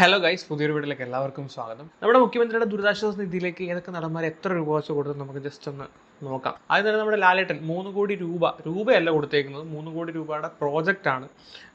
Hello guys പുതിയൊരു വീട്ടിലേക്ക് എല്ലാവർക്കും സ്വാഗതം. നമ്മുടെ മുഖ്യമന്ത്രിയുടെ ദുരിതാശ്വാസ നിധിയിലേക്ക് ഏതൊക്കെ നടന്മാർ എത്ര രൂപ വെച്ച് കൊടുത്തു നമുക്ക് ജസ്റ്റ് ഒന്ന് നോക്കാം. ആദ്യം തന്നെ നമ്മുടെ ലാലേട്ടൻ മൂന്ന് കോടി രൂപ രൂപയല്ല കൊടുത്തേക്കുന്നത്. മൂന്ന് കോടി രൂപയുടെ പ്രോജക്റ്റ് ആണ്.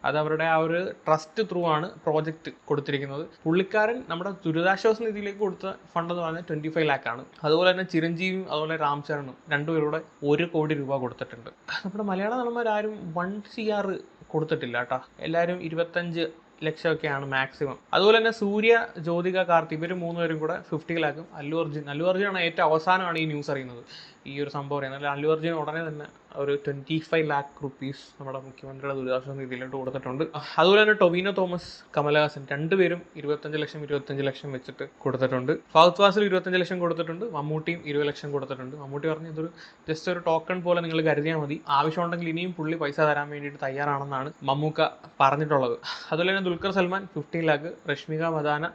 അത് അവരുടെ ആ ഒരു ട്രസ്റ്റ് ത്രൂ ആണ് പ്രോജക്റ്റ് കൊടുത്തിരിക്കുന്നത്. പുള്ളിക്കാരൻ നമ്മുടെ ദുരിതാശ്വാസ നിധിയിലേക്ക് കൊടുത്ത ഫണ്ട് എന്ന് പറഞ്ഞാൽ ട്വന്റി ഫൈവ് ആണ്. അതുപോലെ തന്നെ ചിരഞ്ജീവിയും അതുപോലെ രാംചരണും രണ്ടുപേരുടെ ഒരു കോടി രൂപ കൊടുത്തിട്ടുണ്ട്. നമ്മുടെ മലയാള നടന്മാരാരും വൺ സി ആർ കൊടുത്തിട്ടില്ല കേട്ടോ. എല്ലാവരും ഇരുപത്തഞ്ച് ലക്ഷമൊക്കെയാണ് മാക്സിമം. അതുപോലെ തന്നെ സൂര്യ ജ്യോതിക കാർത്തി ഇവർ മൂന്നുപേരും കൂടെ ഫിഫ്റ്റി ലാക്കും. അല്ലു അർജുൻ. അല്ലു അർജുനാണ് ഏറ്റവും അവസാനമാണ് ഈ ന്യൂസ് അറിയുന്നത്. ഈ ഒരു സംഭവം പറയുന്നത് അല്ല അർജുൻ ഉടനെ തന്നെ ഒരു ട്വന്റി ഫൈവ് ലാക്ക് റുപ്പീസ് നമ്മുടെ മുഖ്യമന്ത്രിയുടെ ദുരിതാശ്വാസ നിധിയിലോട്ട് കൊടുത്തിട്ടുണ്ട്. അതുപോലെ തന്നെ ടൊവിനോ തോമസ് കമലഹാസൻ രണ്ടുപേരും ഇരുപത്തഞ്ച് ലക്ഷം ഇരുപത്തഞ്ച് ലക്ഷം വെച്ചിട്ട് കൊടുത്തിട്ടുണ്ട്. ഫൗത്ത് വാസിൽ ഇരുപത്തഞ്ച് ലക്ഷം കൊടുത്തിട്ടുണ്ട്. മമ്മൂട്ടിയും ഇരുപത് ലക്ഷം കൊടുത്തിട്ടുണ്ട്. മമ്മൂട്ടി പറഞ്ഞു ഇതൊരു ജസ്റ്റ് ഒരു ടോക്കൺ പോലെ നിങ്ങൾ കരുതിയാൽ മതി. ആവശ്യമുണ്ടെങ്കിൽ ഇനിയും പുള്ളി പൈസ തരാൻ വേണ്ടിയിട്ട് തയ്യാറാണെന്നാണ് മമ്മൂക്ക പറഞ്ഞിട്ടുള്ളത്. അതുപോലെ തന്നെ ദുൽഖർ സൽമാൻ ഫിഫ്റ്റീൻ ലാക്ക് രശ്മിക മദാന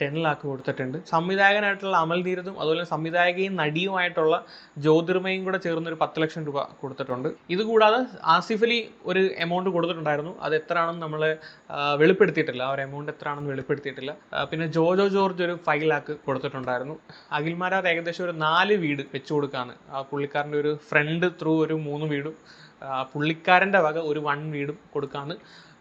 ടെൻ ലാക്ക് കൊടുത്തിട്ടുണ്ട്. സംവിധായകനായിട്ടുള്ള അമൽ ധീരതും അതുപോലെ സംവിധായകയും നടിയുമായിട്ടുള്ള ജ്യോതിർമയും കൂടെ ചേർന്ന് ഒരു പത്ത് ലക്ഷം രൂപ കൊടുത്തിട്ടുണ്ട്. ഇതുകൂടാതെ ആസിഫ് അലി ഒരു എമൗണ്ട് കൊടുത്തിട്ടുണ്ടായിരുന്നു. അത് എത്രയാണെന്ന് നമ്മൾ വെളിപ്പെടുത്തിയിട്ടില്ല. ആ ഒരു എമൗണ്ട് എത്രയാണെന്ന് വെളിപ്പെടുത്തിയിട്ടില്ല. പിന്നെ ജോജോ ജോർജ് ഒരു ഫൈവ് ലാക്ക് കൊടുത്തിട്ടുണ്ടായിരുന്നു. അഖിൽമാരാത് ഏകദേശം ഒരു നാല് വീട് വെച്ചു കൊടുക്കാണ്. ആ പുള്ളിക്കാരന്റെ ഒരു ഫ്രണ്ട് ത്രൂ ഒരു മൂന്ന് വീടും പുള്ളിക്കാരന്റെ വക ഒരു വൺ വീടും കൊടുക്കാന്ന്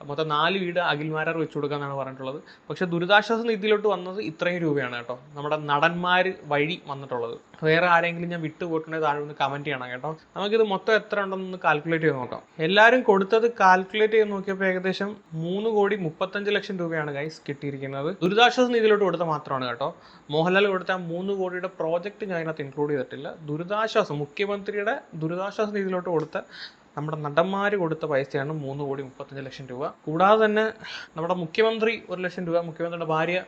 മൊത്തം നാല് വീട് അഖിൽമാരാർ വെച്ചു കൊടുക്കാന്നാണ് പറഞ്ഞിട്ടുള്ളത്. പക്ഷെ ദുരിതാശ്വാസ നിധിയിലോട്ട് വന്നത് ഇത്രയും രൂപയാണ് കേട്ടോ. നമ്മുടെ നടന്മാർ വഴി വന്നിട്ടുള്ളത്. വേറെ ആരെങ്കിലും ഞാൻ വിട്ടുപോയിട്ടുണ്ടെങ്കിൽ താഴെ ഒന്ന് കമന്റ് ചെയ്യണം കേട്ടോ. നമുക്കിത് മൊത്തം എത്ര ഉണ്ടെന്ന് കാൽക്കുലേറ്റ് ചെയ്ത് നോക്കാം. എല്ലാവരും കൊടുത്തത് കാൽക്കുലേറ്റ് ചെയ്ത് നോക്കിയപ്പോൾ ഏകദേശം മൂന്ന് കോടി മുപ്പത്തഞ്ച് ലക്ഷം രൂപയാണ് ഗൈസ് കിട്ടിയിരിക്കുന്നത്. ദുരിതാശ്വാസ നിധിയിലോട്ട് കൊടുത്ത മാത്രമാണ് കേട്ടോ. മോഹൻലാൽ കൊടുത്ത മൂന്ന് കോടിയുടെ പ്രോജക്റ്റ് ഞാൻ അതിനകത്ത് ഇൻക്ലൂഡ് ചെയ്തിട്ടില്ല. ദുരിതാശ്വാസം മുഖ്യമന്ത്രിയുടെ ദുരിതാശ്വാസ നിധിയിലോട്ട് കൊടുത്ത നമ്മുടെ നടന്മാർ കൊടുത്ത പൈസയാണ് മൂന്ന് കോടി മുപ്പത്തഞ്ച് ലക്ഷം രൂപ. കൂടാതെ തന്നെ നമ്മുടെ മുഖ്യമന്ത്രി ഒരു ലക്ഷം രൂപ മുഖ്യമന്ത്രിയുടെ ഭാര്യ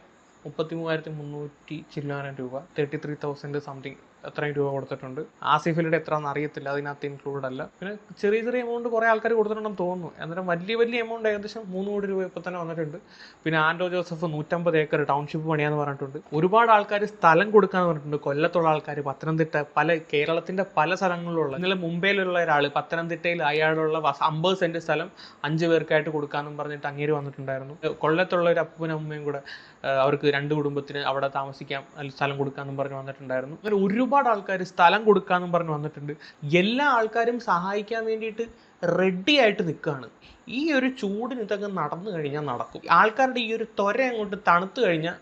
മുപ്പത്തി മൂവായിരത്തി മുന്നൂറ്റി ചില്ലാനം രൂപ തേർട്ടി ത്രീ തൗസൻഡ് സംതിങ് അത്രയും രൂപ കൊടുത്തിട്ടുണ്ട്. ആസിഫലിയുടെ എത്ര അറിയത്തില്ല അതിനകത്ത് ഇൻക്ലൂഡ് അല്ല. പിന്നെ ചെറിയ ചെറിയ എമൗണ്ട് കുറേ ആൾക്കാർ കൊടുത്തിട്ടുണ്ടെന്ന് തോന്നുന്നു. അന്നേരം വലിയ വലിയ എമൗണ്ട് ഏകദേശം മൂന്ന് കോടി രൂപ ഇപ്പൊ തന്നെ വന്നിട്ടുണ്ട്. പിന്നെ ആൻഡോ ജോസഫ് നൂറ്റമ്പത് ഏക്കർ ടൗൺഷിപ്പ് പണിയാന്ന് പറഞ്ഞിട്ടുണ്ട്. ഒരുപാട് ആൾക്കാർ സ്ഥലം കൊടുക്കാന്ന് പറഞ്ഞിട്ടുണ്ട്. കൊല്ലത്തുള്ള ആൾക്കാർ പത്തനംതിട്ട പല കേരളത്തിന്റെ പല സ്ഥലങ്ങളിലുള്ള ഇന്നലെ മുംബൈയിലുള്ള ഒരാൾ പത്തനംതിട്ടയിൽ അയാളുള്ള അമ്പത് സെന്റ് സ്ഥലം അഞ്ച് പേർക്കായിട്ട് കൊടുക്കാന്നും പറഞ്ഞിട്ട് അങ്ങേര് വന്നിട്ടുണ്ടായിരുന്നു. കൊല്ലത്തുള്ള ഒരു അപ്പനും അമ്മയും കൂടെ അവർക്ക് രണ്ട് കുടുംബത്തിന് അവിടെ താമസിക്കാം സ്ഥലം കൊടുക്കാമെന്നും പറഞ്ഞ് വന്നിട്ടുണ്ടായിരുന്നു. അങ്ങനെ ഒരുപാട് ആൾക്കാർ സ്ഥലം കൊടുക്കാമെന്നും പറഞ്ഞ് വന്നിട്ടുണ്ട്. എല്ലാ ആൾക്കാരും സഹായിക്കാൻ വേണ്ടിയിട്ട് റെഡി ആയിട്ട് നിൽക്കുകയാണ് ഈ ഒരു ചൂടിന് ഇതൊക്കെ നടന്നു കഴിഞ്ഞാൽ നടക്കും. ആൾക്കാരുടെ ഈ ഒരു ത്വര അങ്ങോട്ട് തണുത്തു കഴിഞ്ഞാൽ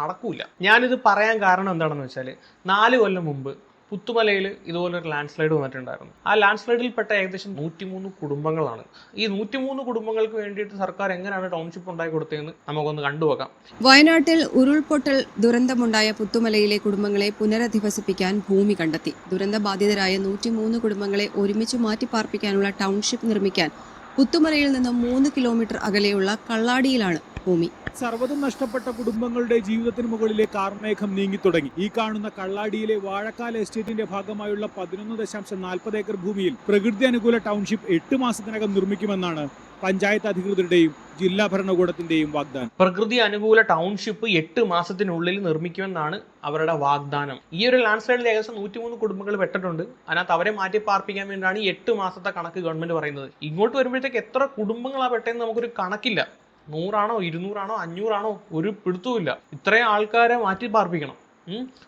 നടക്കൂല. ഞാനിത് പറയാൻ കാരണം എന്താണെന്ന് വെച്ചാൽ നാല് കൊല്ലം മുമ്പ് പുത്തുമലയിൽ ഇതുപോലൊരു ലാൻഡ് സ്ലൈഡ് വന്നിട്ടുണ്ടായിരുന്നു. ആ ലാൻഡ് സ്ലൈഡിൽപ്പെട്ട ഏകദേശം നൂറ്റിമൂന്ന് കുടുംബങ്ങളാണ്. ഈ നൂറ്റിമൂന്ന് കുടുംബങ്ങൾക്ക് വേണ്ടിയിട്ട് സർക്കാർ എങ്ങനെയാണ് ടൗൺഷിപ്പ് ഉണ്ടാക്കി കൊടുത്തതെന്ന് നമുക്കൊന്ന് കണ്ടുപോകാം വയനാട്ടിൽ ഉരുൾപൊട്ടൽ ദുരന്തമുണ്ടായ പുത്തുമലയിലെ കുടുംബങ്ങളെ പുനരധിവസിപ്പിക്കാൻ ഭൂമി കണ്ടെത്തി. ദുരന്തബാധിതരായ നൂറ്റിമൂന്ന് കുടുംബങ്ങളെ ഒരുമിച്ച് മാറ്റിപ്പാർപ്പിക്കാനുള്ള ടൗൺഷിപ്പ് നിർമ്മിക്കാൻ പുത്തുമലയിൽ നിന്ന് മൂന്ന് കിലോമീറ്റർ അകലെയുള്ള കള്ളാടിയിലാണ് ഭൂമി. സർവതും നഷ്ടപ്പെട്ട കുടുംബങ്ങളുടെ ജീവിതത്തിന് മുകളിലെ കാർമേഘം നീങ്ങിത്തുടങ്ങി ഈ കാണുന്ന കള്ളാടിയിലെ വാഴക്കാല എസ്റ്റേറ്റിന്റെ ഭാഗമായുള്ള പതിനൊന്ന് ദശാംശം നാൽപ്പത് ഏക്കർ ഭൂമിയിൽ പ്രകൃതി അനുകൂല ടൗൺഷിപ്പ് എട്ട് മാസത്തിനകം നിർമ്മിക്കുമെന്നാണ് പഞ്ചായത്ത് അധികൃതരുടെയും ജില്ലാ ഭരണകൂടത്തിന്റെയും വാഗ്ദാനം. പ്രകൃതി അനുകൂല ടൗൺഷിപ്പ് എട്ട് മാസത്തിനുള്ളിൽ നിർമ്മിക്കുമെന്നാണ് അവരുടെ വാഗ്ദാനം. ഈ ഒരു ലാൻഡ് സ്ലൈഡിൽ ഏകദേശം നൂറ്റിമൂന്ന് കുടുംബങ്ങൾ പെട്ടിട്ടുണ്ട്. അതിനകത്ത് അവരെ മാറ്റി പാർപ്പിക്കാൻ വേണ്ടിയാണ് ഈ എട്ട് മാസത്തെ കണക്ക് ഗവൺമെന്റ് പറയുന്നത്. ഇങ്ങോട്ട് വരുമ്പോഴത്തേക്ക് എത്ര കുടുംബങ്ങളാണ് പെട്ടെന്ന് നമുക്കൊരു കണക്കില്ല. നൂറാണോ ഇരുന്നൂറാണോ അഞ്ഞൂറാണോ ഒരു പിടുത്തവുമില്ല ഇത്രയും ആൾക്കാരെ മാറ്റി പാർപ്പിക്കണം.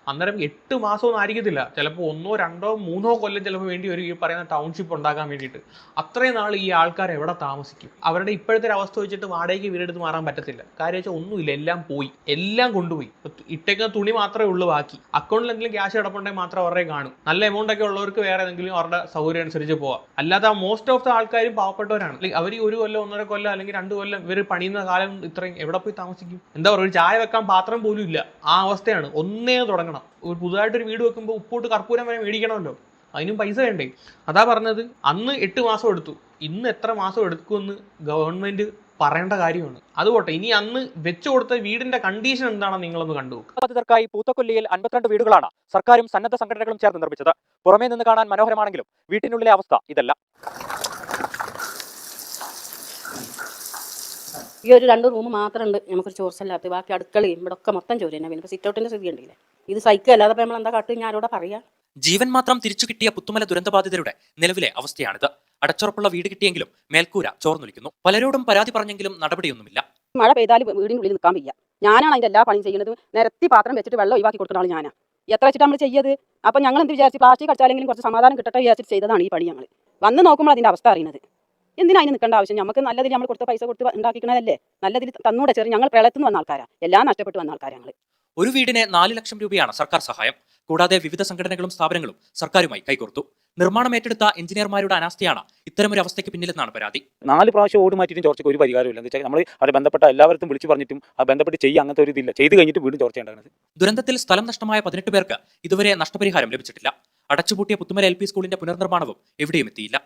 അന്നേരം എട്ട് മാസമൊന്നും ആയിരിക്കത്തില്ല. ചിലപ്പോൾ ഒന്നോ രണ്ടോ മൂന്നോ കൊല്ലം ചിലപ്പോൾ വേണ്ടി വരും ഈ പറയുന്ന ടൗൺഷിപ്പ് ഉണ്ടാക്കാൻ വേണ്ടിയിട്ട്. അത്രയും നാൾ ഈ ആൾക്കാർ എവിടെ താമസിക്കും? അവരുടെ ഇപ്പോഴത്തെ ഒരു അവസ്ഥ വെച്ചിട്ട് വാടകയ്ക്ക് വീടെടുത്ത് മാറാൻ പറ്റത്തില്ല. കാര്യം വെച്ചാൽ ഒന്നുമില്ല. എല്ലാം പോയി. എല്ലാം കൊണ്ടുപോയി. ഇട്ടേക്കുന്ന തുണി മാത്രമേ ഉള്ളൂ ബാക്കി. അക്കൗണ്ടിൽ എന്തെങ്കിലും ക്യാഷ് കിടപ്പുണ്ടെങ്കിൽ മാത്രം അവരുടെ കാണും. നല്ല എമൗണ്ട് ഒക്കെ ഉള്ളവർക്ക് വേറെ ഏതെങ്കിലും അവരുടെ സൗകര്യം അനുസരിച്ച് പോവാം. അല്ലാതെ മോസ്റ്റ് ഓഫ് ദ ആൾക്കാരും പാവപ്പെട്ടവരാണ്. അല്ലെങ്കിൽ അവർ ഒരു കൊല്ലം ഒന്നര കൊല്ലം അല്ലെങ്കിൽ രണ്ട് കൊല്ലം ഇവർ പണിയുന്ന കാലം ഇത്രയും എവിടെ പോയി താമസിക്കും? എന്താ പറയുക ഒരു ചായ വെക്കാൻ പാത്രം പോലും ഇല്ല. ആ അവസ്ഥയാണ്. ഒന്നേ തുടങ്ങണം. ഒരു പുതുതായിട്ടൊരു വീട് വെക്കുമ്പോൾ ഉപ്പോട്ട് കർപ്പൂരം വരെ മേടിക്കണമല്ലോ. അതിനും പൈസ വേണ്ടേ? അതാ പറഞ്ഞത്. അന്ന് എട്ട് മാസം എടുത്തു. ഇന്ന് എത്ര മാസം എടുക്കുമെന്ന് ഗവൺമെന്റ് പറയേണ്ട കാര്യമാണ്. അതുപോട്ടെ ഇനി അന്ന് വെച്ചു കൊടുത്ത വീടിന്റെ കണ്ടീഷൻ എന്താണെന്ന് നിങ്ങളൊന്ന് കണ്ടു നോക്ക്. ബാധിതർക്കായി പൂത്തക്കൊല്ലിയിൽ അൻപത്തിരണ്ട് വീടുകളാണ് സർക്കാരും സന്നദ്ധ സംഘടനകളും ചേർന്ന് നിർമ്മിച്ചത്. പുറമേ നിന്ന് കാണാൻ മനോഹരമാണെങ്കിലും വീട്ടിനുള്ളിലെ അവസ്ഥ ഇതല്ല. ഈ ഒരു രണ്ട് റൂം മാത്രമുണ്ട് നമുക്കൊരു ചോർച്ചല്ലാത്ത ബാക്കി അടുക്കളയും ഇവിടെ ഒക്കെ മൊത്തം ചോര തന്നെ പിന്നെ സിറ്റ് ഔട്ടിന്റെ സ്ഥിതി ഉണ്ടല്ലേ ഇത് സൈക്കിൾ അല്ലാതെ നമ്മൾ എന്താ കാട്ടും ഞാൻ അവിടെ പറയാ? ജീവൻ മാത്രം തിരിച്ചു കിട്ടിയ പുത്തുമല ദുരന്തബാധിതരുടെ നിലവിലെ അവസ്ഥയാണിത്. അടച്ചുറപ്പുള്ള വീട് കിട്ടിയെങ്കിലും മേൽക്കൂര ചോർന്നൊലിക്കുന്നു. പലരോടും പരാതി പറഞ്ഞെങ്കിലും നടപടിയൊന്നുമില്ല. മഴ പെയ്താൽ വീടിനുള്ളിൽ ഉള്ളിൽ നിൽക്കാൻ വയ്യ. ഞാനാണ് അതിന്റെ എല്ലാ പണിയും ചെയ്യുന്നത്. നിരത്തി പാത്രം വെച്ചിട്ട് വെള്ളം ഒഴിവാക്കി കൊടുക്കുന്ന ആൾ ഞാനാ. എത്ര വെച്ചിട്ട് നമ്മൾ ചെയ്യത്? അപ്പം ഞങ്ങൾ എന്ത് വിചാരിച്ചു? പ്ലാസ്റ്റിക് അടിച്ചാലെങ്കിലും കുറച്ച് സമാധാനം കിട്ടട്ടെ വിചാരിച്ചിട്ട് ചെയ്തതാണ് ഈ പണി ഞങ്ങൾ വന്ന് നോക്കുമ്പോൾ അതിന്റെ അവസ്ഥ അറിയുന്നത്. എന്തിനാ അതിന് നിൽക്കേണ്ട ആവശ്യം? നമുക്ക് നല്ലതിൽ നമ്മൾ കൊടുത്ത പൈസ കൊടുത്ത് ഉണ്ടാക്കിക്കണതല്ലേ? നല്ലതിൽ തന്നൂടെ ചെറിയ ഞങ്ങൾ പ്രളയത്തുനിന്ന് വന്ന ആൾക്കാരാ. എല്ലാം നഷ്ടപ്പെട്ട് വന്ന ആൾക്കാരാ ഞങ്ങൾ ഒരു വീടിന് നാല് ലക്ഷം രൂപയാണ് സർക്കാർ സഹായം. കൂടാതെ വിവിധ സംഘടനകളും സ്ഥാപനങ്ങളും സർക്കാരുമായി കൈകോർത്തു. നിർമ്മാണം ഏറ്റെടുത്ത എഞ്ചിനീയർമാരുടെ അനാസ്ഥയാണ് ഇത്തരം ഒരു അവസ്ഥയ്ക്ക് പിന്നിലെന്നാണ് പരാതി. നാല് പ്രാവശ്യം ഓട് മാറ്റിയിട്ടും ചോർച്ചയ്ക്ക് ഒരു പരിഹാരമില്ല എന്ന് വെച്ചാൽ നമ്മൾ അവരെ ബന്ധപ്പെട്ട എല്ലാവർക്കും വിളിച്ചു പറഞ്ഞിട്ടും ആ ബന്ധപ്പെട്ട് ചെയ്യുക അങ്ങനത്തെ ഒരു ഇതില്ല. ചെയ്ത് കഴിഞ്ഞിട്ട് വീണ്ടും ചോർച്ച ഉണ്ടാകുന്നത് ദുരന്തത്തിൽ സ്ഥലം നഷ്ടമായ പതിനെട്ട് പേർക്ക് ഇതുവരെ നഷ്ടപരിഹാരം ലഭിച്ചിട്ടില്ല. അടച്ചുപൂട്ടിയ പുത്തുമല എൽ പി സ്കൂളിന്റെ പുനർനിർമ്മാണവും എവിടെയും എത്തിയില്ല.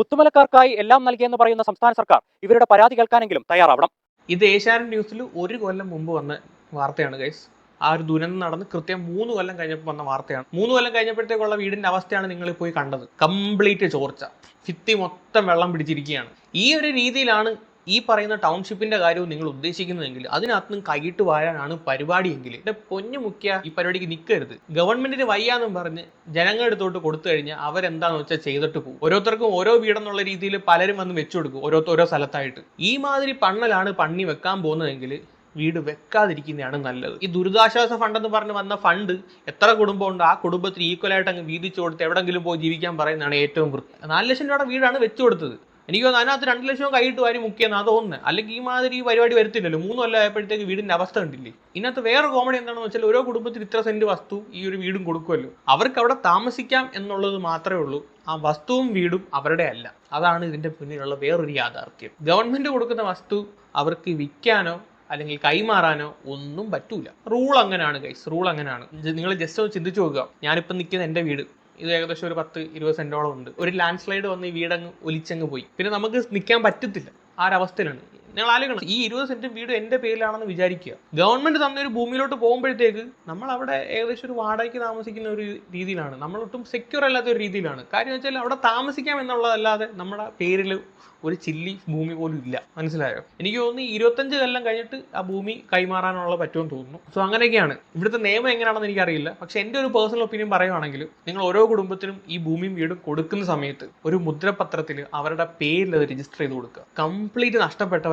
പുത്തുമലക്കാർക്കായി എല്ലാം നൽകിയെന്ന് പറയുന്ന സംസ്ഥാന സർക്കാർ ഇവരുടെ പരാതി കേൾക്കാനെങ്കിലും തയ്യാറാവണം. ഇത് ഏഷ്യാനെറ്റ് ന്യൂസിൽ ഒരു കൊല്ലം മുമ്പ് വന്ന വാർത്തയാണ് ഗൈസ് ആ ഒരു ദുരന്തം നടന്ന് കൃത്യം മൂന്ന് കൊല്ലം കഴിഞ്ഞപ്പോൾ വന്ന വാർത്തയാണ്. മൂന്ന് കൊല്ലം കഴിഞ്ഞപ്പോഴത്തേക്കുള്ള വീടിന്റെ അവസ്ഥയാണ് നിങ്ങൾ പോയി കണ്ടത്. കംപ്ലീറ്റ് ചോർച്ച. ഭിത്തി മൊത്തം വെള്ളം പിടിച്ചിരിക്കുകയാണ്. ഈ ഒരു രീതിയിലാണ് ഈ പറയുന്ന ടൗൺഷിപ്പിന്റെ കാര്യവും നിങ്ങൾ ഉദ്ദേശിക്കുന്നതെങ്കിൽ അതിനകത്ത് കൈയിട്ട് വാഴാനാണ് പരിപാടിയെങ്കിൽ. എന്റെ പൊന്നു മുഖ്യ ഈ പരിപാടിക്ക് നിൽക്കരുത് ഗവൺമെന്റിന് വയ്യാന്നും പറഞ്ഞ് ജനങ്ങളുടെ അടുത്തോട്ട് കൊടുത്തു കഴിഞ്ഞാൽ അവരെന്താന്ന് വെച്ചാൽ ചെയ്തിട്ട് പോകും. ഓരോരുത്തർക്കും ഓരോ വീടെന്നുള്ള രീതിയിൽ പലരും വന്ന് വെച്ചു കൊടുക്കും ഓരോ ഓരോ സ്ഥലത്തായിട്ട്. ഈ മാതിരി പണ്ണലാണ് പണ്ണി വെക്കാൻ പോകുന്നതെങ്കിൽ വീട് വെക്കാതിരിക്കുന്നതാണ് നല്ലത്. ഈ ദുരിതാശ്വാസ ഫണ്ട് എന്ന് പറഞ്ഞ് വന്ന ഫണ്ട് എത്ര കുടുംബം ഉണ്ട് ആ കുടുംബത്തിന് ഈക്വലായിട്ട് അങ്ങ് വീതിച്ചു കൊടുത്ത് എവിടെങ്കിലും പോയി ജീവിക്കാൻ പറയുന്നതാണ് ഏറ്റവും വൃത്തി. നാല് ലക്ഷം രൂപയുടെ വീടാണ് വെച്ചു കൊടുത്തത്. എനിക്ക് തോന്നുന്നു അതിനകത്ത് രണ്ട് ലക്ഷം കൈയിട്ട് വാരി മുക്കിയെന്ന് അതൊന്ന് അല്ലെങ്കിൽ ഈ മാതിരി ഈ പരിപാടി വരത്തില്ലല്ലോ. മൂന്ന് കൊല്ലം ആയപ്പോഴത്തേക്ക് വീടിന്റെ അവസ്ഥ കണ്ടില്ലേ? ഇന്നത്തെ വേറെ കോമഡി എന്താണെന്ന് വെച്ചാൽ ഓരോ കുടുംബത്തിന് ഇത്ര സെന്റ് വസ്തു ഈ ഒരു വീടും കൊടുക്കുമല്ലോ. അവർക്ക് അവിടെ താമസിക്കാം എന്നുള്ളത് മാത്രമേ ഉള്ളൂ. ആ വസ്തുവും വീടും അവരുടെ അല്ല. അതാണ് ഇതിന്റെ പിന്നിലുള്ള വേറൊരു യാഥാർത്ഥ്യം. ഗവൺമെന്റ് കൊടുക്കുന്ന വസ്തു അവർക്ക് വിൽക്കാനോ അല്ലെങ്കിൽ കൈമാറാനോ ഒന്നും പറ്റൂല. റൂൾ അങ്ങനെയാണ് ഗൈസ് റൂൾ അങ്ങനെയാണ് നിങ്ങൾ ജസ്റ്റ് ഒന്ന് ചിന്തിച്ചു നോക്കുക. ഞാനിപ്പോൾ നിൽക്കുന്ന എന്റെ വീട്. ഇത് ഏകദേശം ഒരു പത്ത് ഇരുപത് സെന്റോളം ഉണ്ട്. ഒരു ലാൻഡ് സ്ലൈഡ് വന്ന് ഈ വീടങ്ങ് ഒലിച്ചങ്ങ് പോയി. പിന്നെ നമുക്ക് നിൽക്കാൻ പറ്റത്തില്ല. ആ അവസ്ഥയിലാണ്. നിങ്ങൾ ആലോചിക്കണം. ഈ ഇരുപത് സെന്റും വീട് എന്റെ പേരിലാണെന്ന് വിചാരിക്കുക. ഗവൺമെന്റ് തന്ന ഒരു ഭൂമിയിലോട്ട് പോകുമ്പോഴത്തേക്ക് നമ്മൾ അവിടെ ഏകദേശം ഒരു വാടകയ്ക്ക് താമസിക്കുന്ന ഒരു രീതിയിലാണ്. നമ്മളൊട്ടും സെക്യൂർ അല്ലാത്ത ഒരു രീതിയിലാണ്. കാര്യം വെച്ചാൽ അവിടെ താമസിക്കാം എന്നുള്ളതല്ലാതെ നമ്മുടെ പേരിൽ ഒരു ചില്ലി ഭൂമി പോലും ഇല്ല. മനസ്സിലായോ? എനിക്ക് തോന്നുന്നു ഇരുപത്തഞ്ച് കൊല്ലം കഴിഞ്ഞിട്ട് ആ ഭൂമി കൈമാറാനുള്ള പറ്റുമെന്ന് തോന്നുന്നു. സോ അങ്ങനെയൊക്കെയാണ്. ഇവിടുത്തെ നിയമം എങ്ങനെയാണെന്ന് എനിക്കറിയില്ല. പക്ഷെ എന്റെ ഒരു പേഴ്സണൽ ഒപ്പീനിയൻ പറയുവാണെങ്കിൽ നിങ്ങൾ ഓരോ കുടുംബത്തിനും ഈ ഭൂമിയും വീടും കൊടുക്കുന്ന സമയത്ത് ഒരു മുദ്രപത്രത്തിൽ അവരുടെ പേരിൽ അത് രജിസ്റ്റർ ചെയ്ത് കൊടുക്കുക. കംപ്ലീറ്റ്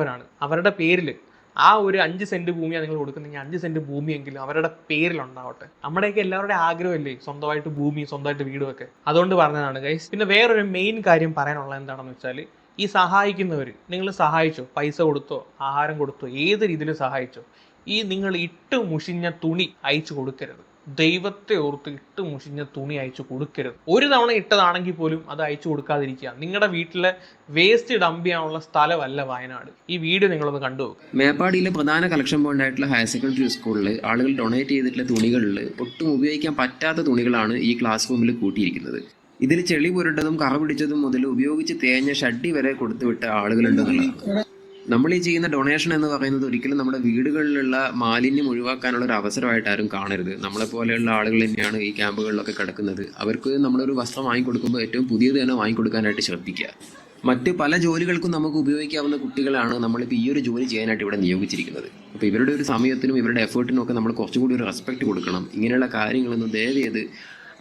നഷ്ടപ്പെട്ടവരാണ് അവരുടെ പേരിൽ ആ ഒരു അഞ്ച് സെന്റ് ഭൂമിയാണ് നിങ്ങൾ കൊടുക്കുന്നെങ്കിൽ അഞ്ച് സെന്റ് ഭൂമിയെങ്കിലും അവരുടെ പേരിലുണ്ടാവട്ടെ. നമ്മുടെയൊക്കെ എല്ലാവരുടെ ആഗ്രഹമല്ലേ സ്വന്തമായിട്ട് ഭൂമി സ്വന്തമായിട്ട് വീടും ഒക്കെ അതുകൊണ്ട് പറഞ്ഞതാണ് ഗൈസ് പിന്നെ വേറൊരു മെയിൻ കാര്യം പറയാനുള്ളത് എന്താണെന്ന് വെച്ചാൽ ഈ സഹായിക്കുന്നവർ നിങ്ങൾ സഹായിച്ചോ? പൈസ കൊടുത്തോ? ആഹാരം കൊടുത്തോ? ഏത് രീതിയിലും സഹായിച്ചോ? ഈ നിങ്ങൾ ഇട്ട് മുഷിഞ്ഞ തുണി അയച്ചു കൊടുക്കരുത്. ദൈവത്തെ ഓർത്ത് ഇട്ട് മുഷിഞ്ഞ തുണി അയച്ചു കൊടുക്കരുത്. ഒരു തവണ ഇട്ടതാണെങ്കിൽ പോലും അത് അയച്ചു കൊടുക്കാതിരിക്കുക. നിങ്ങളുടെ വീട്ടിലെ വേസ്റ്റ് ഡംപ് ചെയ്യാനുള്ള സ്ഥലമല്ല വയനാട്. ഈ വീഡിയോ നിങ്ങളൊന്ന് കണ്ടു നോക്കുക മേപ്പാടിയിലെ പ്രധാന കളക്ഷൻ പോയിന്റ് ആയിട്ടുള്ള ഹയർ സെക്കൻഡറി സ്കൂളിൽ ആളുകൾ ഡൊണേറ്റ് ചെയ്തിട്ടുള്ള തുണികളിൽ ഒട്ടും ഉപയോഗിക്കാൻ പറ്റാത്ത തുണികളാണ് ഈ ക്ലാസ് റൂമിൽ കൂട്ടിയിരിക്കുന്നത്. ഇതിൽ ചെളി പുരട്ടതും കറ പിടിച്ചതും മുതൽ ഉപയോഗിച്ച് തേഞ്ഞ ഷഡ്ഡി വരെ കൊടുത്തുവിട്ട ആളുകളുണ്ടെന്നുള്ളതാണ് നമ്മൾ ഈ ചെയ്യുന്ന ഡൊണേഷൻ എന്ന് പറയുന്നത് ഒരിക്കലും നമ്മുടെ വീടുകളിലുള്ള മാലിന്യം ഒഴിവാക്കാനുള്ള ഒരു അവസരമായിട്ട് ആരും കാണരുത്. നമ്മളെ പോലെയുള്ള ആളുകൾ തന്നെയാണ് ഈ ക്യാമ്പുകളിലൊക്കെ കിടക്കുന്നത്. അവർക്ക് നമ്മളൊരു വസ്ത്രം വാങ്ങിക്കൊടുക്കുമ്പോൾ ഏറ്റവും പുതിയത് തന്നെ വാങ്ങിക്കൊടുക്കാനായിട്ട് ശ്രദ്ധിക്കുക. മറ്റ് പല ജോലികൾക്കും നമുക്ക് ഉപയോഗിക്കാവുന്ന കുട്ടികളാണ് നമ്മളിപ്പോൾ ഈ ഒരു ജോലി ചെയ്യാനായിട്ട് ഇവിടെ നിയോഗിച്ചിരിക്കുന്നത്. അപ്പോൾ ഇവരുടെ ഒരു സമയത്തിനും ഇവരുടെ എഫേർട്ടിനും ഒക്കെ നമ്മൾ കുറച്ചുകൂടി ഒരു റെസ്പെക്ട് കൊടുക്കണം. ഇങ്ങനെയുള്ള കാര്യങ്ങളൊന്നും ദയവ് ചെയ്ത്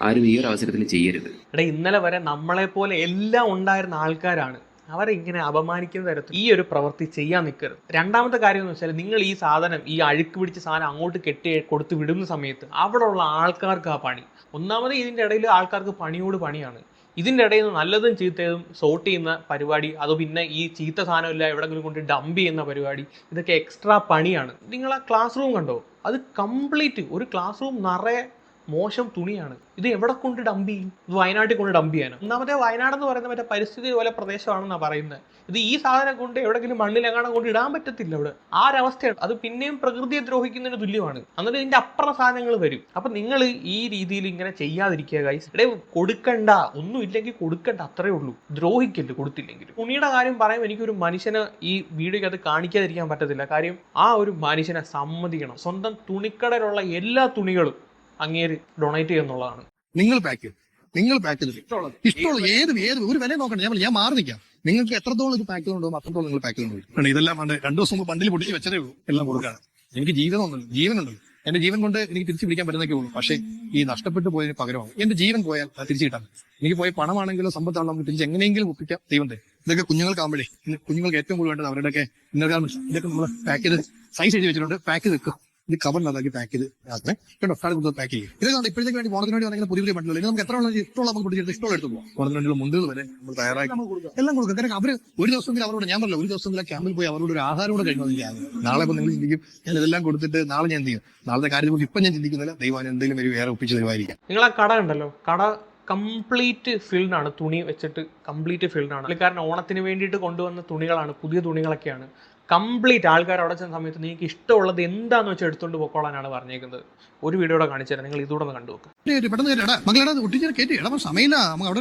ആരും ഈ ഒരു അവസരത്തിൽ ചെയ്യരുത്. എടാ ഇന്നലെ വരെ നമ്മളെ പോലെ എല്ലാം ഉണ്ടായിരുന്ന ആൾക്കാരാണ്. അവരെ ഇങ്ങനെ അപമാനിക്കുന്ന തരത്തിൽ ഈ ഒരു പ്രവൃത്തി ചെയ്യാൻ നിൽക്കരുത്. രണ്ടാമത്തെ കാര്യം എന്ന് വെച്ചാൽ നിങ്ങൾ ഈ സാധനം ഈ അഴുക്ക് പിടിച്ച സാധനം അങ്ങോട്ട് കെട്ടി കൊടുത്ത് വിടുന്ന സമയത്ത് അവിടെ ഉള്ള ആൾക്കാർക്ക് ആ പണി. ഒന്നാമത് ഇതിന്റെ ഇടയിൽ ആൾക്കാർക്ക് പണിയോട് പണിയാണ്. ഇതിന്റെ ഇടയിൽ നിന്ന് നല്ലതും ചീത്തയതും സോർട്ട് ചെയ്യുന്ന പരിപാടി അത് പിന്നെ ഈ ചീത്ത സാധനമില്ല എവിടെങ്കിലും കൊണ്ട് ഡംപ് ചെയ്യുന്ന പരിപാടി ഇതൊക്കെ എക്സ്ട്രാ പണിയാണ്. നിങ്ങൾ ആ ക്ലാസ് റൂം കണ്ടോ? അത് കംപ്ലീറ്റ് ഒരു ക്ലാസ് റൂം നിറയെ മോശം തുണിയാണ്. ഇത് എവിടെ കൊണ്ട് ഡംപ് ചെയ്യും? ഇത് വയനാട്ടിൽ കൊണ്ട് ഡംപ് ചെയ്യാനും? ഒന്നാമത്തെ വയനാട് എന്ന് പറയുന്ന മറ്റേ പരിസ്ഥിതി പോലെ പ്രദേശമാണെന്നാണ് പറയുന്നത്. ഇത് ഈ സാധനം കൊണ്ട് എവിടെങ്കിലും മണ്ണിലെങ്ങാണം കൊണ്ട് ഇടാൻ പറ്റത്തില്ല ഇവിടെ. ആ ഒരവസ്ഥയാണ് അത് പിന്നെയും പ്രകൃതിയെ ദ്രോഹിക്കുന്നതിന് തുല്യമാണ്. എന്നിട്ട് ഇതിന്റെ അപ്പുറം സാധനങ്ങൾ വരും. അപ്പൊ നിങ്ങൾ ഈ രീതിയിൽ ഇങ്ങനെ ചെയ്യാതിരിക്കുക ഗൈസ് ഇവിടെ കൊടുക്കണ്ട. ഒന്നും ഇല്ലെങ്കിൽ കൊടുക്കണ്ട. അത്രേ ഉള്ളൂ. ദ്രോഹിക്കല്ലേ കൊടുത്തില്ലെങ്കിൽ തുണിയുടെ കാര്യം പറയുമ്പോൾ എനിക്കൊരു മനുഷ്യനെ ഈ വീഡിയോക്കകത്ത് കാണിക്കാതിരിക്കാൻ പറ്റത്തില്ല. കാര്യം ആ ഒരു മനുഷ്യനെ സമ്മതിക്കണം. സ്വന്തം തുണിക്കടയിലുള്ള എല്ലാ തുണികളും അങ്ങേര് ഡൊണേറ്റ് ചെയ്യുന്നുള്ളതാണ്. നിങ്ങൾ പാക്ക് നിങ്ങൾ പാക്ക് ഇഷ്ടമുള്ളത്. ഇഷ്ടമുള്ള ഏത് ഏത് ഒരു വില നോക്കണ്ട. ഞാൻ ഞാൻ മാറി നിൽക്കാം നിങ്ങൾക്ക് എത്രത്തോളം ഒരു പാക്ക് ഉണ്ടോ അത്രത്തോളം നിങ്ങൾ പാക്ക് ചെയ്തുകൊണ്ട് ഇതെല്ലാം വേണ്ട രണ്ടു ദിവസം മുമ്പ് പണ്ടിൽ പൊടിച്ച് വെച്ചതേ ഉള്ളൂ. എല്ലാം കൊടുക്കാൻ എനിക്ക് ജീവിതം ജീവനുണ്ട്. എന്റെ ജീവൻ കൊണ്ട് എനിക്ക് തിരിച്ചു പിടിക്കാൻ പറ്റുന്നൊക്കെ ഉള്ളൂ. പക്ഷേ ഈ നഷ്ടപ്പെട്ടു പോയതിന് പകരമാണ്. എന്റെ ജീവൻ പോയാൽ അത് തിരിച്ചു കിട്ടാൻ. എനിക്ക് പോയ പണമാണെങ്കിലോ സമ്പത്താണോ നമുക്ക് തിരിച്ച് എങ്ങനെയെങ്കിലും ഒപ്പിക്കാം. ദൈവം തരും. ഇതൊക്കെ കുഞ്ഞുങ്ങൾക്കാകുമ്പോഴേ കുഞ്ഞുങ്ങൾക്ക് ഏറ്റവും കൂടുതൽ വേണ്ടത് അവരുടെയൊക്കെ ഇതൊക്കെ നമ്മൾ പാക്ക് ചെയ്ത് സൈസ് എഴുതി വെച്ചിട്ടുണ്ട്. പാക്ക് ചെയ്ത് വെക്കും. ഇത് കവറിനകത്താക്കി പാക്ക് ചെയ്ത് ആക്കണേ കേട്ടോ കാട് കൊടുത്ത് പാക്ക് ചെയ്യും. ഇതൊക്കെ ഇപ്പോഴത്തേക്ക് വേണ്ടി ഓണത്തിന് വേണ്ടി വന്നെങ്കിൽ പുതിയ പുതിയ ബണ്ടിലുകൾ നമുക്ക് എത്ര ഉള്ളത് ഇഷ്ടമുള്ള നമുക്ക് പിടിച്ചിട്ട് ഇഷ്ടമുള്ള എടുത്ത് പോകും ഓണത്തിന് വേണ്ടിയുള്ള മുണ്ടുകൾ വരെ നമ്മൾ തയ്യാറാക്കി. എല്ലാം കൊടുക്കും. കാരണം അവർ ഒരു ദിവസമെങ്കിലും അവരോട് ഞാൻ പറഞ്ഞില്ല ഒരു ദിവസമെങ്കിലും ക്യാമ്പിൽ പോയി അവരോട് ഒരു ആഹാരം കൂടെ കഴിക്കണമെന്നില്ല നാളെ ഇപ്പൊ നിങ്ങൾ ചിന്തിക്കും ഞാൻ ഇതെല്ലാം കൊടുത്തിട്ട് നാളെ ഞാൻ എന്ത് ചെയ്യും? നാളത്തെ കാര്യം നമുക്ക് ഇപ്പൊ ഞാൻ ചിന്തിക്കുന്നില്ല. ദൈവം എന്തെങ്കിലും ഒരു വേറെ ഒപ്പിച്ച് തരുമായിരിക്കാം. നിങ്ങൾ ആ കട ഉണ്ടല്ലോ കട കംപ്ലീറ്റ് ഫീൽഡ് ആണ്. തുണി വെച്ചിട്ട് കംപ്ലീറ്റ് ഫീൽഡ് ആണ്. പുള്ളിക്കാരൻ ഓണത്തിന് വേണ്ടിയിട്ട് കൊണ്ടുവന്ന തുണികളാണ് പുതിയ തുണികളൊക്കെയാണ്. കംപ്ലീറ്റ് ആൾക്കാർ അവിടെ ചെന്ന സമയത്ത് നിങ്ങൾക്ക് ഇഷ്ടമുള്ളത് എന്താന്ന് വെച്ചാൽ എടുത്തുകൊണ്ട് പൊക്കോളാനാണ് പറഞ്ഞേക്കുന്നത് ഒരു വീഡിയോ കാണിച്ചു തരാം നിങ്ങൾ ഇതുകൂടെ ഒന്ന് കണ്ടു നമുക്ക് അവിടെ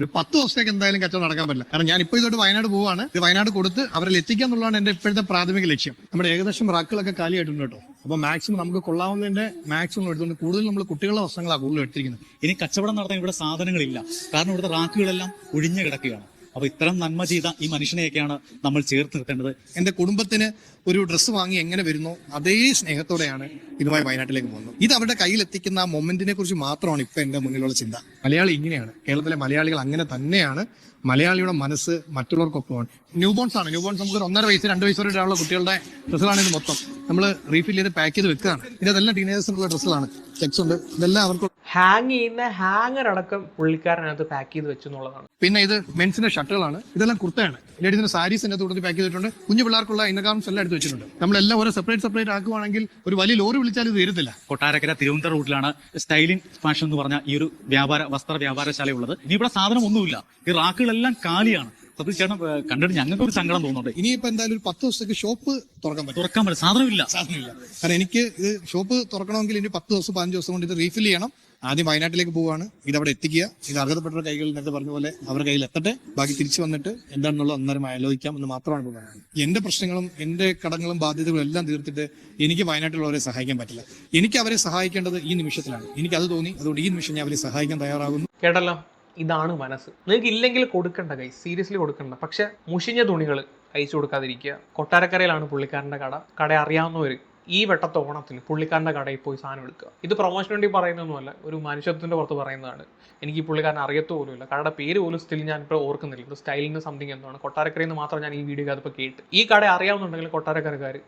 ഒരു പത്ത് ദിവസത്തേക്ക് എന്തായാലും കച്ചവടം നടക്കാൻ പറ്റില്ല. കാരണം ഞാൻ ഇപ്പോൾ ഇതോട്ട് വയനാട് പോവാണ്. ഇത് വയനാട് കൊടുത്ത് അവരെ എത്തിക്കുക എന്നുള്ളതാണ് എന്റെ ഇപ്പോഴത്തെ പ്രാഥമിക ലക്ഷ്യം. നമ്മുടെ ഏകദേശം റാക്കുകളൊക്കെ കാലിയായിട്ടുണ്ട് കേട്ടോ. അപ്പൊ മാക്സിമം നമുക്ക് കൊള്ളാവുന്നതിന്റെ മാക്സിമം എടുത്തുകൊണ്ട് കൂടുതൽ നമ്മൾ കുട്ടികളുടെ വസ്ത്രങ്ങളാണ് കൂടുതൽ എടുത്തിരിക്കുന്നത്. ഇനി കച്ചവടം നടത്താൻ ഇവിടെ സാധനങ്ങളില്ല. കാരണം ഇവിടുത്തെ റാക്കുകളെല്ലാം ഒഴിഞ്ഞു കിടക്കുകയാണ്. അപ്പൊ ഇത്തരം നന്മ ചെയ്ത ഈ മനുഷ്യനെയൊക്കെയാണ് നമ്മൾ ചേർത്ത് നിർത്തേണ്ടത്. എന്റെ കുടുംബത്തിന് ഒരു ഡ്രസ്സ് വാങ്ങി എങ്ങനെ വരുന്നു അതേ സ്നേഹത്തോടെയാണ് ഇതുമായി വയനാട്ടിലേക്ക് പോകുന്നത്. ഇത് അവരുടെ കയ്യിൽ എത്തിക്കുന്ന ആ മൊമെന്റിനെ കുറിച്ച് മാത്രമാണ് ഇപ്പൊ എന്റെ മുന്നിലുള്ള ചിന്ത. മലയാളി ഇങ്ങനെയാണ്. കേരളത്തിലെ മലയാളികൾ അങ്ങനെ തന്നെയാണ്. മലയാളിയുടെ മനസ്സ് മറ്റുള്ളവർക്കൊപ്പമാണ്. ന്യൂ ബോൺസ് ആണ്. ന്യൂ ബോൺസ് നമുക്ക് ഒരു ഒന്നര വയസ്സ് രണ്ട് വയസ്സ് വരെയുള്ള കുട്ടികളുടെ ഡ്രസ്സുകളാണ് ഇത് മൊത്തം. നമ്മൾ റീഫിൽ ചെയ്ത് പാക്ക് ചെയ്ത് വെക്കുകയാണ്. ഇതെല്ലാം ടീനേജേഴ്സിനുള്ള ഡ്രസ്സുകളാണ് ചെക്സ് ഉണ്ട്. ഇതെല്ലാം അവർക്ക് ഹാങ് ചെയ്യുന്ന ഹാങ്ങർ അടക്കം പുള്ളിക്കാരനകത്ത് പാക്ക് ചെയ്ത് വെച്ചു എന്നുള്ളതാണ് പിന്നെ ഇത് മെൻസിന്റെ ഷർട്ടുകളാണ് ഇതെല്ലാം കുർത്തയാണ്. ലേഡീസിന്റെ സാരീസ് കൂട്ടത്തിൽ പാക്ക് ചെയ്തിട്ടുണ്ട്. കുഞ്ഞു പിള്ളേർക്കുള്ള ഇന്നർഗാർമെന്റ്സ് എല്ലാം എടുത്ത് വെച്ചിട്ടുണ്ട്. നമ്മളെല്ലാം ഓരോ സെപ്പറേറ്റ് സെപ്പറേറ്റ് ആക്കുവാണെങ്കിൽ ഒരു വലിയ ലോറി വിളിച്ചാൽ ഇത് തീരത്തില്ല. കൊട്ടാരക്കര തിരുവനന്തപുരം റൂട്ടിലാണ് സ്റ്റൈലിംഗ് ഫാഷൻ എന്ന് പറഞ്ഞ ഈ ഒരു വ്യാപാര വസ്ത്ര വ്യാപാരശാല ഉള്ളത് ഇനി ഇവിടെ സാധനം ഒന്നുമില്ല ഈ റാക്കുകളെല്ലാം കാലിയാണ്. സത്യത്തിൽ ചേട്ടൻ കണ്ടിട്ട് ഞങ്ങൾക്ക് ഒരു സങ്കടം തോന്നുന്നുണ്ട്. ഇനിയിപ്പോ എന്തായാലും ഒരു പത്ത് ദിവസത്തേക്ക് ഷോപ്പ് തുറക്കാൻ പറ്റും. തുറക്കാൻ പറ്റും സാധനമില്ല. സാധനമില്ല. കാരണം എനിക്ക് ഇത് ഷോപ്പ് തുറക്കണമെങ്കിൽ ഇനി പത്ത് ദിവസം പതിനഞ്ച് ദിവസം കൊണ്ട് ഇത് റീഫിൽ ചെയ്യണം. ആദ്യം വയനാട്ടിലേക്ക് പോവുകയാണ്. ഇത് അവിടെ എത്തിക്കുക. ഇത് അർഹതപ്പെട്ട കൈകളിൽ നേരത്തെ പറഞ്ഞ പോലെ അവരുടെ കയ്യിൽ എത്തട്ടെ. ബാക്കി തിരിച്ചു വന്നിട്ട് എന്താണെന്നുള്ള അന്നേരം ആലോചിക്കാം എന്ന് മാത്രമാണ് പറയുന്നത് എന്റെ പ്രശ്നങ്ങളും എന്റെ കടങ്ങളും ബാധ്യതകളും എല്ലാം തീർത്തിട്ട് എനിക്ക് വയനാട്ടിലുള്ളവരെ സഹായിക്കാൻ പറ്റില്ല. എനിക്ക് അവരെ സഹായിക്കേണ്ടത് ഈ നിമിഷത്തിലാണ്. എനിക്ക് അത് തോന്നി. അതുകൊണ്ട് ഈ നിമിഷം ഞാൻ അവരെ സഹായിക്കാൻ തയ്യാറാകുന്നു. കേട്ടല്ലോ? ഇതാണ് മനസ്സ്. നിങ്ങൾക്ക് ഇല്ലെങ്കിൽ കൊടുക്കണ്ട കൈ സീരിയസ്ലി കൊടുക്കണ്ട. പക്ഷെ മുഷിഞ്ഞ തുണികൾ അയച്ചു കൊടുക്കാതിരിക്കുക. കൊട്ടാരക്കരയിലാണ് പുള്ളിക്കാരന്റെ കട. കട അറിയാവുന്നവർ ഈ വെട്ടത്തെ ഓണത്തിന് പുള്ളിക്കാരന്റെ കടയിൽ പോയി സാധനം എടുക്കുക. ഇത് പ്രൊമോഷൻ വേണ്ടി പറയുന്നതൊന്നുമല്ല. ഒരു മനുഷ്യത്വത്തിന്റെ പുറത്ത് പറയുന്നതാണ്. എനിക്ക് ഈ പുള്ളിക്കാരൻ അറിയത്തു പോലുമില്ല. കടയുടെ പേര് പോലും സ്റ്റിൽ ഞാൻ ഇപ്പോൾ ഓർക്കുന്നില്ല. ഇത് സ്റ്റൈലിന്റെ സംതിങ് എന്താണ്. കൊട്ടാരക്കരയിൽ നിന്ന് മാത്രം ഞാൻ ഈ വീഡിയോ അതിപ്പോൾ കേട്ട്. ഈ കട അറിയാവുന്നുണ്ടെങ്കിൽ കൊട്ടാരക്കരക്കാർ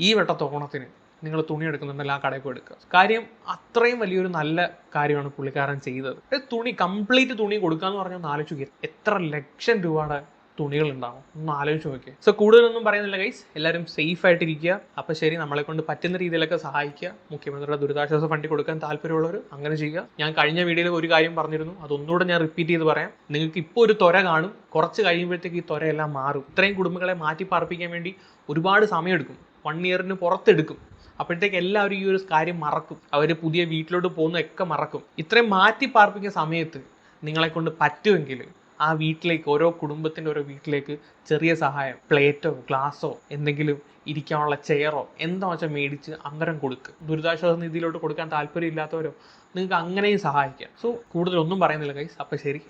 ഈ വെട്ടത്തെ ഓണത്തിന് നിങ്ങൾ തുണി എടുക്കുന്നുണ്ടെങ്കിൽ ആ കടയിൽ പോയി എടുക്കുക. കാര്യം അത്രയും വലിയൊരു നല്ല കാര്യമാണ് പുള്ളിക്കാരൻ ചെയ്തത്. തുണി കംപ്ലീറ്റ് തുണി കൊടുക്കുക എന്ന് പറഞ്ഞാൽ ഒന്ന് ആലോചിച്ച് എത്ര ലക്ഷം രൂപയുടെ തുണികൾ ഉണ്ടാവും ഒന്ന് ആലോചിച്ച് നോക്കിയേ. സോ കൂടുതലൊന്നും പറയുന്നില്ല ഗൈസ് എല്ലാവരും സേഫ് ആയിട്ടിരിക്കുക. അപ്പോൾ ശരി നമ്മളെ കൊണ്ട് പറ്റുന്ന രീതിയിലൊക്കെ സഹായിക്കുക. മുഖ്യമന്ത്രിയുടെ ദുരിതാശ്വാസ ഫണ്ട് കൊടുക്കാൻ താല്പര്യമുള്ളവർ അങ്ങനെ ചെയ്യുക. ഞാൻ കഴിഞ്ഞ വീഡിയോയിൽ ഒരു കാര്യം പറഞ്ഞിരുന്നു. അതൊന്നുകൂടെ ഞാൻ റിപ്പീറ്റ് ചെയ്ത് പറയാം. നിങ്ങൾക്ക് ഇപ്പോൾ ഒരു ത്വര കാണും. കുറച്ച് കഴിയുമ്പോഴത്തേക്ക് ഈ ത്വരയെല്ലാം മാറും. ഇത്രയും കുടുംബങ്ങളെ മാറ്റി പാർപ്പിക്കാൻ വേണ്ടി ഒരുപാട് സമയമെടുക്കും. വൺ ഇയറിന് പുറത്തെടുക്കും. അപ്പോഴത്തേക്ക് എല്ലാവരും ഈ ഒരു കാര്യം മറക്കും. അവർ പുതിയ വീട്ടിലോട്ട് പോകുന്നതൊക്കെ മറക്കും. ഇത്രയും മാറ്റി പാർപ്പിക്കുന്ന സമയത്ത് നിങ്ങളെ കൊണ്ട് പറ്റുമെങ്കിൽ ആ വീട്ടിലേക്ക് ഓരോ കുടുംബത്തിന്റെ ഓരോ വീട്ടിലേക്ക് ചെറിയ സഹായം പ്ലേറ്റോ ഗ്ലാസോ എന്തെങ്കിലും ഇരിക്കാനുള്ള ചെയറോ എന്താ വെച്ചാൽ മേടിച്ച് അന്നേരം കൊടുക്കുക ദുരിതാശ്വാസ നിധിയിലോട്ട് കൊടുക്കാൻ താല്പര്യം ഇല്ലാത്തവരോ നിങ്ങൾക്ക് അങ്ങനെയും സഹായിക്കാം. സോ കൂടുതലൊന്നും പറയുന്നില്ല ഗൈസ് അപ്പോൾ ശരി.